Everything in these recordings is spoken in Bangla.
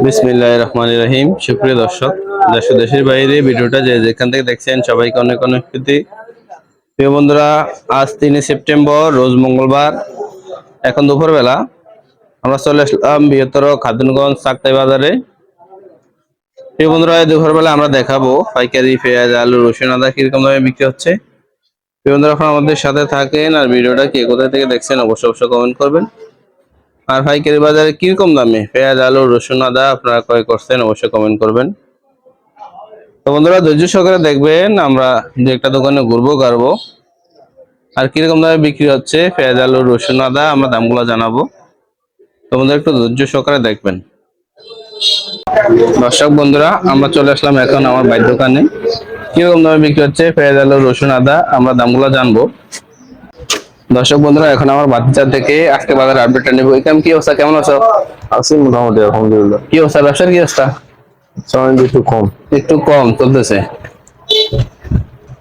বিসমিল্লাহ রহমান রহিম। সুপ্রিয় দর্শক, দেশ দেশের বাইরে ভিডিওটা যে যেখান থেকে দেখছেন, সবাইকে অনেক অনেক প্রীতি। প্রিয় বন্ধুরা, আজ তিনে সেপ্টেম্বর, রোজ মঙ্গলবার, এখন দুপুরবেলা। আমরা চলে আসলাম বৃহত্তর খাতুনগঞ্জ চাকতাই বাজারে। প্রিয় বন্ধুরা দুপুরবেলা আমরা দেখাবো পাইকারি, পেঁয়াজ, আলু, রসুন, আদা কীরকম দামে বিক্রি হচ্ছে। প্রিয় বন্ধুরা, আপনারা আমাদের সাথে থাকেন আর ভিডিওটা কে কোথা থেকে দেখছেন, অবশ্যই অবশ্যই কমেন্ট করবেন। আর পাইকারি বাজারে কীরকম দামে? পেঁয়াজ, আলু, রসুন, আদা, আপনারা ক্রয় করছেন অবশ্যই কমেন্ট করবেন। তো বন্ধুরা, ধৈর্য সহকারে দেখবেন, আমরা দু একটা দোকানে ঘুরবো গাড়বো আর কীরকম দামে বিক্রি হচ্ছে? পেঁয়াজ, আলু, রসুন, আদা, আমরা দামগুলো জানাব। তো বন্ধুরা, একটু ধৈর্য সহকারে দেখবেন। দর্শক বন্ধুরা, আমরা চলে আসলাম এখন আমার বাইর দোকানে। কীরকম দামে বিক্রি হচ্ছে? পেঁয়াজ, আলু, রসুন, আদা, আমরা দামগুলো জানব। দর্শক বন্ধুরা এখন আমার বাচ্চা থেকে আজকে বাজার আপডেটটা নেব। এখানে কি অবস্থা? কেমন আছো? আছি মোটামুটি আলহামদুলিল্লাহ। কি অবস্থা? ব্যবসার কি অবস্থা? একটু কম। একটু কম চলতেছে।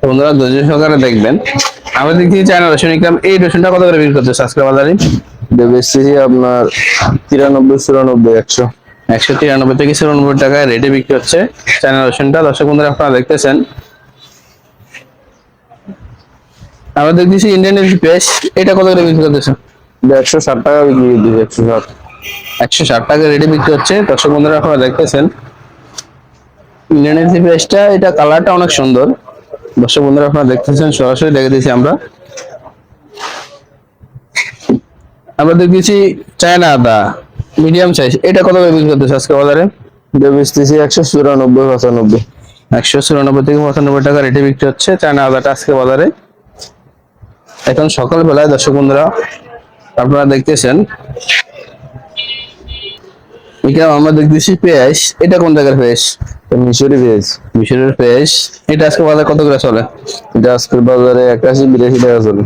বন্ধুরা ধৈর্য সহকারে দেখবেন। আমরা দেখছি চায়না রসুন ইকরাম এই রসুনটা কত করে বিক্রি করতেছে আজকে বাজারে? বেশি আপনার তিরানব্বই চুরানব্বই একশো। একশো তিরানব্বই থেকে চুরানব্বই টাকায় রেটে বিক্রি হচ্ছে। চায়না রসুনটা দর্শক বন্ধুরা আপনারা দেখতেছেন। আমরা দেখতেছি ইন্ডিয়ান পেস্ট এটা কত করে বিক্রি করতেছে একশো ষাট টাকা বিক্রি দিচ্ছি একশো ষাট। একশো ষাট টাকা রেটে বিক্রি হচ্ছে। দর্শক বন্ধুরা আপনারা দেখতেছেন ইন্ডিয়ান পেস্টটা এটা কালারটা অনেক সুন্দর। দর্শক বন্ধুরা আপনারা দেখতেছেন সরাসরি দেখে দিয়েছি আমরা। আমরা দেখতেছি চায়না আদা মিডিয়াম সাইজ এটা কত করে বিক্রি করতেছে আজকে বাজারে? বেচতেছি একশো চুরানব্বই পঁচানব্বই। একশো চুরানব্বই থেকে পঁচানব্বই টাকা রেটে বিক্রি হচ্ছে চায়না আদাটা আজকে বাজারে। এখন সকালবেলায় দর্শক বন্ধুরা আপনারা দেখতেছেন। এখানে আমরা দেখতেছি পেঁয়াজ। এটা কোন জায়গার পেঁয়াজ? মিশরি পেঁয়াজ। মিশরের পেঁয়াজ। এটা আজকে বাজার কত করে চলে? এটা আজকের বাজারে একাশি বিরাশি টাকা চলে।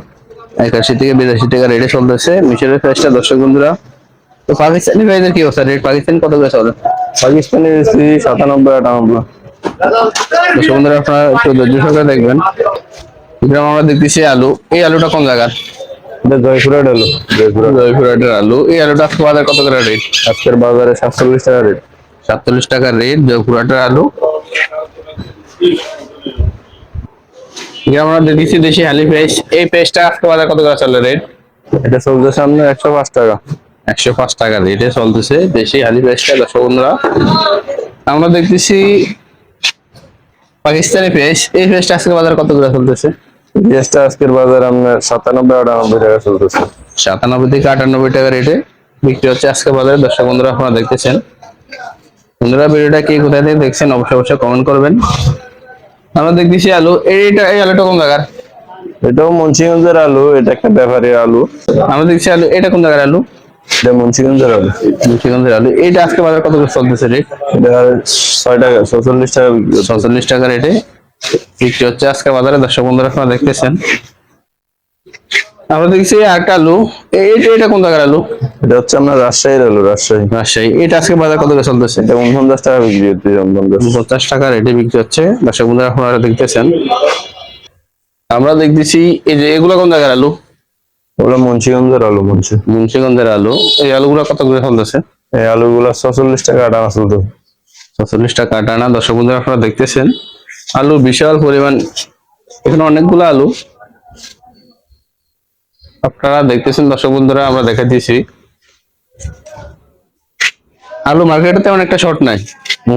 একাশি থেকে বিরাশি টাকা রেটে চলতেছে। মিশরের পেঁয়াজটা দর্শক বন্ধুরা। তো পাকিস্তানি পেঁয়াজের কি অবস্থা? রেট পাকিস্তান কত করে চলে? পাকিস্তানি বেচছি সাতানব্বই আটানব্বই। দর্শক বন্ধুরা আপনারা একটু ধৈর্য সহকারে দেখবেন। এখানে আমরা দেখতেছি আলু। এই আলুটা কোন জায়গার? জয়পুরহাট জয়পুরহাটের আলু। এই আলুটা আজকে বাজার কত করে রেট আজকের বাজারে সাতচল্লিশ টাকা রেট সাতচল্লিশ টাকা রেট জয়পুরহাটের আলু। আমরা দেখতেছি দেশি হালি এই আজকে বাজার কত করে চলে রেট এটা চলছে সামনে একশো পাঁচ টাকা। একশো পাঁচ টাকা রেটে চলতেছে দেশি হালি পেস্টটা দর্শক বন্ধুরা আমরা দেখতেছি পাকিস্তানি পেস্ট। এই পেস্ট আজকে বাজার কত করে চলতেছে? পেঁয়াজটা আজকের বাজারে আপনার সাতানব্বই আটানব্বই টাকা চলতেছে। সাতানব্বই থেকে আটানব্বই টাকা রেটে বিক্রি হচ্ছে আজকে বাজারে। দর্শক বন্ধুরা আপনারা দেখতেছেন। বন্ধুরা ভিডিওটা কি কোথায় থেকে দেখছেন অবশ্যই অবশ্যই কমেন্ট করবেন। আমরা দেখতেছি আলু। এইটা এই আলুটা কোন জায়গার? এটাও মুন্সিগঞ্জের আলু এটা একটা ব্যাপারী আলু। আমরা দেখছি আলু। এটা কোন জায়গার আলু? এটা মুন্সিগঞ্জের আলু। মুন্সিগঞ্জের আলু। এটা আজকে বাজার কত করে চলতেছে রেট এটা ছয় টাকা ছচল্লিশ টাকা ছচল্লিশ টাকা রেটে বিক্রি হচ্ছে আজকে বাজারে। দর্শক বন্ধুরা আপনারা দেখতেছেন। আমরা দেখছি একটা আলু। এটা এটা কোন জায়গার আলু? এটা হচ্ছে আপনার রাজশাহীর আলু রাজশাহী। রাজশাহী। এটা আজকে বাজার কত করে চলতেছে? এটা উনপঞ্চাশ টাকা বিক্রি হচ্ছে উনপঞ্চাশ। টাকা রেটে বিক্রি হচ্ছে। দর্শক বন্ধুরা আপনারা দেখতেছেন। আমরা দেখতেছি এই যে এগুলো কোন জায়গার আলু? ওগুলো মুন্সিগঞ্জের আলু মুন্সি। মুন্সিগঞ্জের আলু। এই আলুগুলো কত করে চলতেছে? এই আলুগুলো ছচল্লিশ টাকা আটা চলতে ছচল্লিশ টাকা টানা দর্শক বন্ধুরা আপনারা দেখতেছেন। আলু বিশাল পরিমাণ। এখানে অনেকগুলো আলু। আপনারা দেখতেছেন দর্শক বন্ধুরা আমরা দেখা দিয়েছি। আলু মার্কেটে তেমন একটা শর্ট নাই।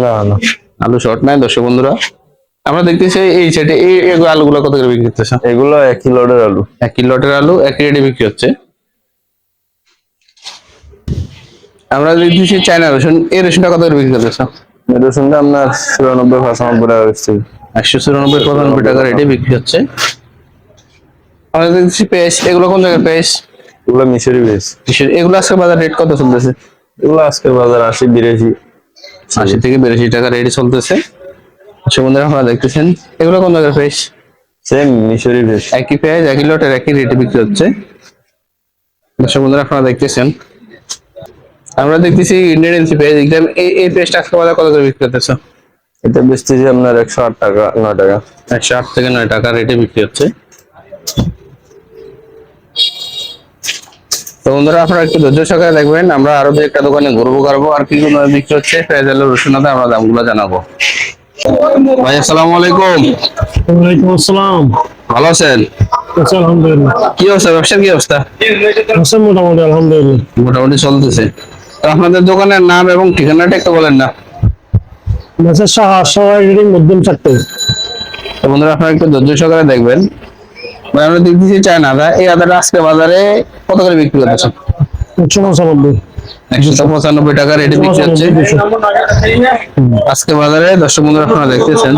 না না। আলু শর্ট নাই দর্শক বন্ধুরা। আমরা দেখতেছি এই সেটে এই আলুগুলো কত করে বিক্রি করতেছে? এগুলো এক লটের আলু। এক লটের আলু একই রেটে বিক্রি হচ্ছে। আমরা দেখতেছি চায়না রসুন এই রসুনটা কত করে বিক্রি করতেছে? রসুনটা আপনার চুরানব্বই পঁচানব্বই টাকা বেচছি। একশো চুরানব্বই পঁচানব্বই টাকা রেটে বিক্রি হচ্ছে। আমরা দেখছি পেস্ট এগুলো কোন জায়গায় পেস্ট এগুলো মিশরি বেশ এগুলো আজকে বাজার রেট কত চলতেছে? এগুলো আজকের বাজার আশি বিরাশি। আশি থেকে বিরাশি টাকা রেটে চলতেছে। সে বন্ধুরা আপনারা দেখতেছেন। এগুলো কোন জায়গায় পেস্ট সেম মিশরি বেশ একই পেঁয়াজ একই লটের একই রেটে বিক্রি হচ্ছে। দর্শক বন্ধুরা আপনারা দেখতেছেন। আমরা দেখতেছি ইন্ডিয়ান এলসি পেঁয়াজ একদম এই এই পেস্ট আজকে বাজার কত করে বিক্রি করতেছে? এটা বেচতেছি আপনার একশো আট টাকা নয় টাকা। একশো আট থেকে নয় টাকা রেটে বিক্রি হচ্ছে। তো বন্ধুরা আপনারা একটু ধৈর্য সহকারে দেখবেন আমরা আরও দু একটা দোকানে ঘুরবো করব আর কি কোনো বিক্রি হচ্ছে পেঁয়াজ আলু রসুন আদা আমরা দামগুলো জানাব। ভাই আসসালামু আলাইকুম। ওয়ালাইকুম আসসালাম। ভালো আছেন? আলহামদুলিল্লাহ। কি অবস্থা? ব্যবসার কি অবস্থা? মোটামুটি আলহামদুলিল্লাহ। মোটামুটি চলতেছে। তো আপনাদের দোকানের নাম এবং ঠিকানাটা একটু বলেন না। মেসেজ শাহ সবাই মধ্যম চারটে তো বন্ধুরা আপনারা একটু ধৈর্য সহকারে দেখবেন। ভাই আমরা দেখতেছি চায় না আদা এই আদাটা আজকে বাজারে কত করে বিক্রি করতেছেন একশো পঁচানব্বই। একশো পঁচানব্বই টাকা রেটে বিক্রি হচ্ছে। আজকে বাজারে দর্শক বন্ধুরা আপনারা দেখতেছেন।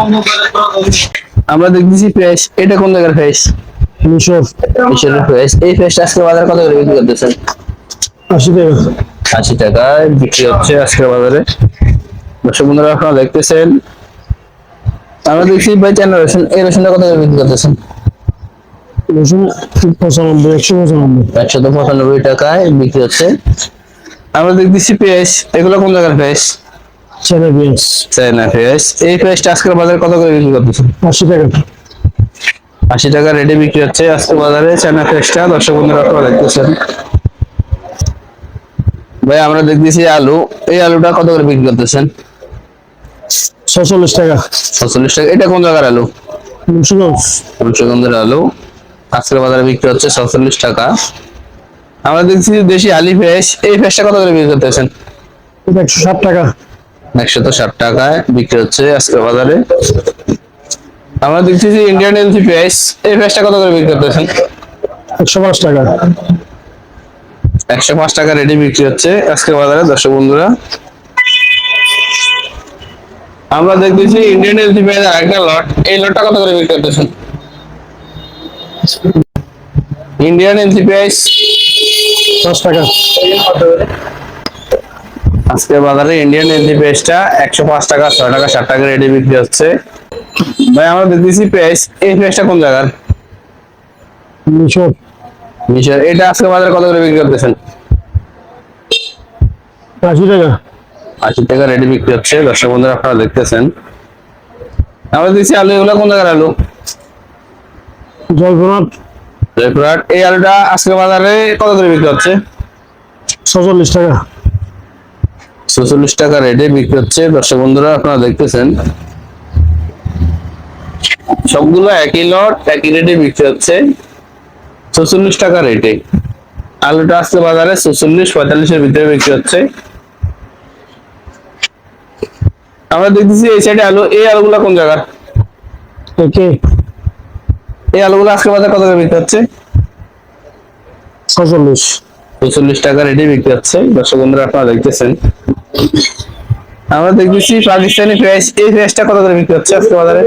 আমরা দেখতেছি পেঁয়াজ এটা কোন জায়গার পেঁয়াজ মিশর। মিশরের পেঁয়াজ এই পেঁয়াজটা আজকে বাজারে কত করে বিক্রি করতেছেন? আশি টাকা। আশি টাকায় বিক্রি হচ্ছে আজকে বাজারে। দর্শক বন্ধুরা আপনারা দেখতেছেন আমরা দেখছি ভাই চায়না রসুন এই রসুনটা কত করে বিক্রি করতেছেন? রসুন পঁচানব্বই একশো পঁচানব্বই। একশো পঁচানব্বই টাকায় বিক্রি হচ্ছে। আমরা দেখতেছি পেঁয়াজ এগুলো কোন জায়গার পেঁয়াজ? চায়না পেঁয়াজ। চায়না পেঁয়াজ। এই পেঁয়াজটা আজকের বাজারে কত করে বিক্রি করতেছেন? আশি টাকা। আশি টাকা রেটে বিক্রি হচ্ছে আজকে বাজারে চায়না পেঁয়াজটা। দর্শক বন্ধুরা আপনারা দেখতেছেন। ভাই আমরা দেখতেছি আলু। এই আলুটা কত করে বিক্রি করতেছেন? ছচল্লিশ টাকা। ছচল্লিশ টাকা। এটা কোন জায়গার আলু? মুন্সিগঞ্জ। মুন্সিগঞ্জের আলু। আজকের বাজারে বিক্রি হচ্ছে ছচল্লিশ টাকা। আমরা দেখছি দেশি আলি পেঁয়াজ এই পেঁয়াজটা কত করে বিক্রি করতেছেন? একশো ষাট টাকা। একশো তো ষাট টাকায় বিক্রি হচ্ছে আজকের বাজারে। আমরা দেখছি যে ইন্ডিয়ান এলসি পেঁয়াজ এই পেঁয়াজটা কত করে বিক্রি করতেছেন? একশো পাঁচ টাকা। একশো পাঁচ টাকা রেডি বিক্রি হচ্ছে আজকের বাজারে দর্শক বন্ধুরা। আমরা দেখতেছি ইন্ডিয়ান এলসি পেঁয়াজ একটা লট এই লটটা কত করে বিক্রি করতেছেন? ইন্ডিয়ান এলসি পেঁয়াজ দশ টাকা। আজকে বাজারে ইন্ডিয়ান এলসি পেঁয়াজটা একশো পাঁচ টাকা ছয় টাকা ষাট টাকা রেডি বিক্রি হচ্ছে। ভাই আমরা দেখতেছি পেঁয়াজ এই পেঁয়াজটা কোন জায়গার? মিশর। মিশর এটা আজকে বাজারে কত করে বিক্রি করতেছেন? আশি টাকা। আশি টাকা রেডি বিক্রি হচ্ছে। দর্শক বন্ধুরা আপনারা দেখতেছেন। আমরা দেখছি আলু এগুলো কোন জায়গার আলু? জয়পুরহাট। জয়পুরহাট। এই আলুটা আজকে বাজারে কত করে বিক্রি হচ্ছে? ছচল্লিশ টাকা। ছচল্লিশ টাকা রেটে বিক্রি হচ্ছে। দর্শক বন্ধুরা আপনারা দেখতেছেন। সবগুলো একই লট একই রেটে বিক্রি হচ্ছে। ছচল্লিশ টাকা রেটে আলুটা আজকে বাজারে ছচল্লিশ পঁয়তাল্লিশের ভিতরে বিক্রি হচ্ছে। আমরা দেখতেছি এই সাইডে আলু এই আলুগুলা কোন জায়গার? ওকে এই আলুগুলো আজকে বাজারে কত করে বিক্রি হচ্ছে? ছচল্লিশ চল্লিশ টাকা রেডি বিক্রি হচ্ছে। দর্শক বন্ধুরা আপনারা দেখতেছেন। আমরা দেখতেছি পাকিস্তানি পেঁয়াজ এই পেঁয়াজটা কত করে বিক্রি হচ্ছে আজকে বাজারে?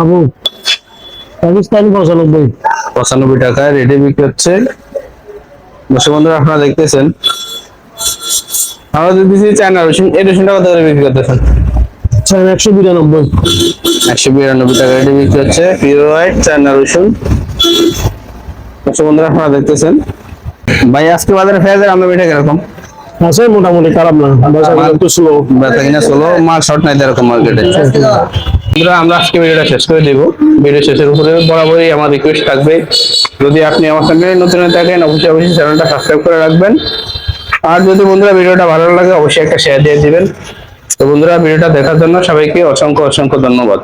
আবু পাকিস্তানি পঁচানব্বই। পঁচানব্বই টাকায় রেডি বিক্রি হচ্ছে। দর্শক বন্ধুরা আপনারা দেখতেছেন। আমরা দেখতেছি চায়না রসুন এই রসুনটা কত করে বিক্রি করতেছেন? চায়না একশো বিরানব্বই। একশো বিরানব্বই টাকা রেডি বিক্রি হচ্ছে পিওর হোয়াইট চায়না রসুন। বন্ধুরা আপনারা দেখতেছেন। ভাই আজকে বাজারে পেঁয়াজের আমরা মিঠা কীরকম? আছে মোটামুটি খারাপ না বাজার একটু স্লো বেচা কিনা স্লো মাল শর্ট নাই এরকম মার্কেটে বন্ধুরা আমরা আজকে ভিডিওটা শেষ করে দিব। ভিডিও শেষের উপরে বরাবরই আমার রিকোয়েস্ট থাকবে। যদি আপনি আমার সঙ্গে নতুন হয়ে থাকেন অবশ্যই অবশ্যই চ্যানেলটা সাবস্ক্রাইব করে রাখবেন। আর যদি বন্ধুরা ভিডিওটা ভালো লাগে, অবশ্যই একটা শেয়ার দিয়ে দিবেন। তো বন্ধুরা, ভিডিওটা দেখার জন্য সবাইকে অসংখ্য অসংখ্য ধন্যবাদ।